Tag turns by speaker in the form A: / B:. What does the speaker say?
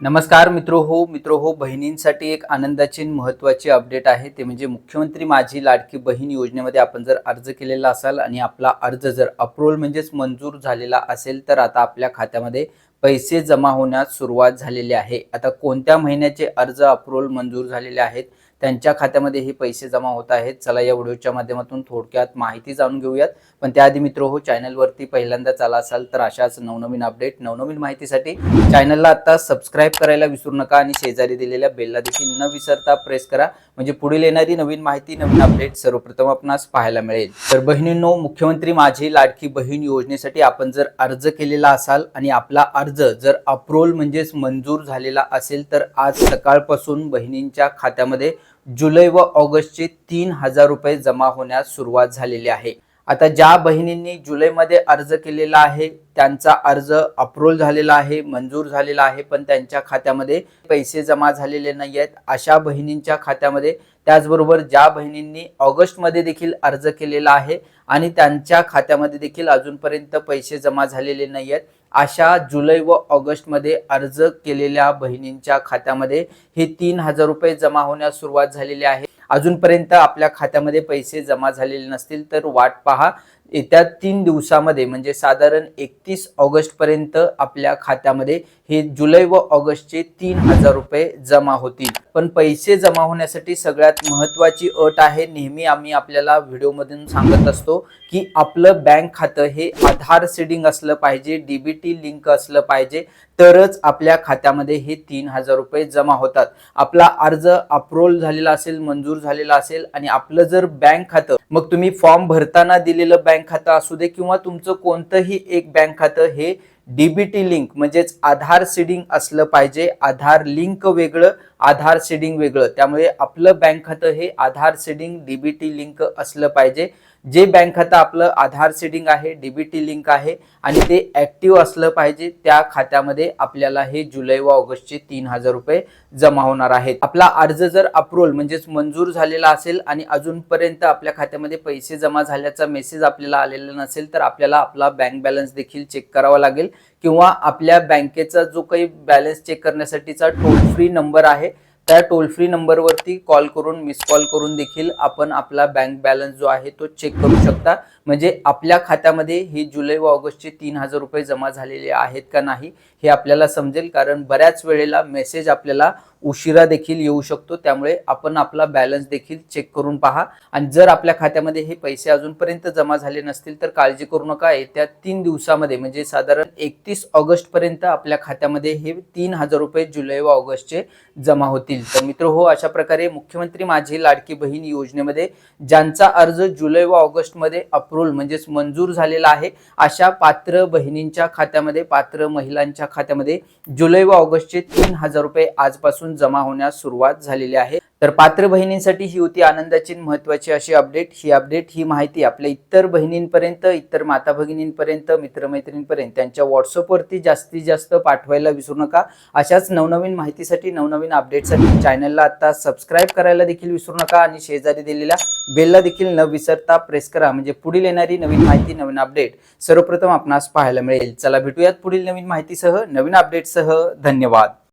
A: नमस्कार मित्रो हो मित्रो हो बहिणींसाठी एक आनंदाची महत्त्वाचे महत्त्वाची अपडेट आहे. ते म्हणजे मुख्यमंत्री माझी लाडकी बहीण योजनेमध्ये आपण जर अर्ज केलेला असाल आणि आपला अर्ज जर अप्रूव्हल म्हणजेच मंजूर झालेला असेल तर आता आपल्या खात्यामध्ये पैसे जमा होण्यास सुरुवात झालेली आहे. आता कोणत्या महिन्याचे अर्ज अप्रूव्हल मंजूर झालेले आहेत? त्यांच्या खात्यामध्ये हे पैसे जमा होत आहेत. चला या व्हिडिओच्या माध्यमातून थोडक्यात माहिती जाणून घेऊयात. पण त्याआधी मित्र हो चॅनलवरती पहिल्यांदा चाला असाल तर अशाच नवनवीन अपडेट नवनवीन माहितीसाठी चॅनलला आता सबस्क्राईब करायला विसरू नका आणि शेजारी दिलेल्या बेलला देखील न विसरता प्रेस करा. म्हणजे पुढील येणारी नवीन माहिती नवीन अपडेट सर्वप्रथम आपणास पाहायला मिळेल. तर बहिणींनो मुख्यमंत्री माझी लाडकी बहीण योजनेसाठी आपण जर अर्ज केलेला असाल आणि आपला अर्ज जर अप्रोल म्हणजेच मंजूर झालेला असेल तर आज सकाळपासून बहिणींच्या खात्यामध्ये जुलै व ऑगस्टचे तीन हजार रुपये जमा होण्यास सुरुवात झालेली आहे. आता ज्या बहिणींनी जुलैमध्ये अर्ज केलेला आहे त्यांचा अर्ज अप्रूव्ह झालेला आहे मंजूर झालेला आहे पण त्यांच्या खात्यामध्ये पैसे जमा झालेले नाही आहेत. अशा बहिणींच्या खात्यामध्ये त्याचबरोबर ज्या बहिणींनी ऑगस्टमध्ये देखील अर्ज केलेला आहे आणि त्यांच्या खात्यामध्ये देखील अजूनपर्यंत पैसे जमा झालेले नाही आहेत अशा जुलै व ऑगस्टमध्ये अर्ज केलेल्या बहिणींच्या खात्यामध्ये हे तीन हजार रुपये जमा होण्यास सुरुवात झालेली आहे. अजूनपर्यंत आपल्या खात्यामध्ये पैसे जमा झालेले नसतील तर वाट पहा. येत्या तीन दिवसामध्ये म्हणजे साधारण एकतीस ऑगस्ट पर्यंत आपल्या खात्यामध्ये हे जुलै व ऑगस्टचे तीन हजार रुपये जमा होतील. पण पैसे जमा होण्यासाठी सगळ्यात महत्वाची अट आहे नेहमी आम्ही आपल्याला व्हिडिओमधून सांगत असतो की आपलं बँक खातं हे आधार सीडिंग असलं पाहिजे डीबीटी लिंक असलं पाहिजे तरच आपल्या खात्यामध्ये हे तीन हजार रुपये जमा होतात. आपला अर्ज अप्रूव्हल झालेला असेल मंजूर झालेला असेल आणि आपलं जर बँक खातं मग तुम्ही फॉर्म भरताना दिलेलं बँक बँक खातं असू दे किंवा तुमचं कोणतंही एक बँक खातं हे डीबीटी लिंक म्हणजेच आधार सीडिंग असलं पाहिजे. आधार लिंक वेगळं आधार सीडिंग वेगळं. त्यामुळे आपलं बँक खातं हे आधार सीडिंग डीबीटी लिंक असलं पाहिजे. जे बँक खातं आपलं आधार सेडिंग आहे डीबीटी लिंक आहे आणि ते ऍक्टिव्ह असलं पाहिजे त्या खात्यामध्ये आपल्याला हे जुलै व ऑगस्टचे तीन हजार रुपये जमा होणार आहेत. आपला अर्ज जर अप्रूव्हल म्हणजेच मंजूर झालेला असेल आणि अजूनपर्यंत आपल्या खात्यामध्ये पैसे जमा झाल्याचा मेसेज आपल्याला आलेला नसेल तर आपल्याला आपला बँक बॅलन्स देखील चेक करावा लागेल. किंवा आपल्या बँकेचा जो काही बॅलन्स चेक करण्यासाठीचा टोल फ्री नंबर आहे त्या टोल फ्री नंबरवरती कॉल करून मिस कॉल करून देखील आपण आपला बँक बॅलन्स जो आहे तो चेक करू शकता. म्हणजे आपल्या खात्यामध्ये हे जुलै व ऑगस्टचे तीन हजार रुपये जमा झालेले आहेत का नाही हे आपल्याला समजेल. कारण बऱ्याच वेळेला मेसेज आपल्याला उशिरा देखील येऊ शकतो. त्यामुळे आपण आपला बॅलन्स देखील चेक करून पहा. आणि जर आपल्या खात्यामध्ये हे पैसे अजूनपर्यंत जमा झाले नसतील तर काळजी करू नका. येत्या तीन दिवसामध्ये म्हणजे साधारण एकतीस ऑगस्ट पर्यंत आपल्या खात्यामध्ये हे तीन हजार रुपये जुलै व ऑगस्टचे जमा होतील. तर मित्र हो अशा प्रकारे मुख्यमंत्री माझी लाडकी बहीण योजनेमध्ये ज्यांचा अर्ज जुलै व ऑगस्टमध्ये अप्रूव्हल म्हणजेच मंजूर झालेला आहे अशा पात्र बहिणींच्या खात्यामध्ये पात्र महिलांच्या खात्यामध्ये जुलै व ऑगस्टचे तीन हजार रुपये आजपासून जमा होण्यास सुरुवात झालेली आहे. तर पात्र बहिणींसाठी ही होती आनंदाची महत्वाची अशी अपडेट ही अपडेट ही माहिती आपल्या इतर बहिणींपर्यंत इतर माता भगिनींपर्यंत मित्रमैत्रिणींपर्यंत त्यांच्या व्हॉट्सअपवरती जास्तीत जास्त पाठवायला विसरू नका. अशाच नवनवीन माहितीसाठी नवनवीन अपडेटसाठी चॅनलला आता सबस्क्राईब करायला देखील विसरू नका आणि शेजारी दिलेल्या बेलला देखील न विसरता प्रेस करा. म्हणजे पुढील येणारी नवीन माहिती नवीन अपडेट सर्वप्रथम आपणास पाहायला मिळेल. चला भेटूयात पुढील नवीन माहितीसह नवीन अपडेटसह धन्यवाद.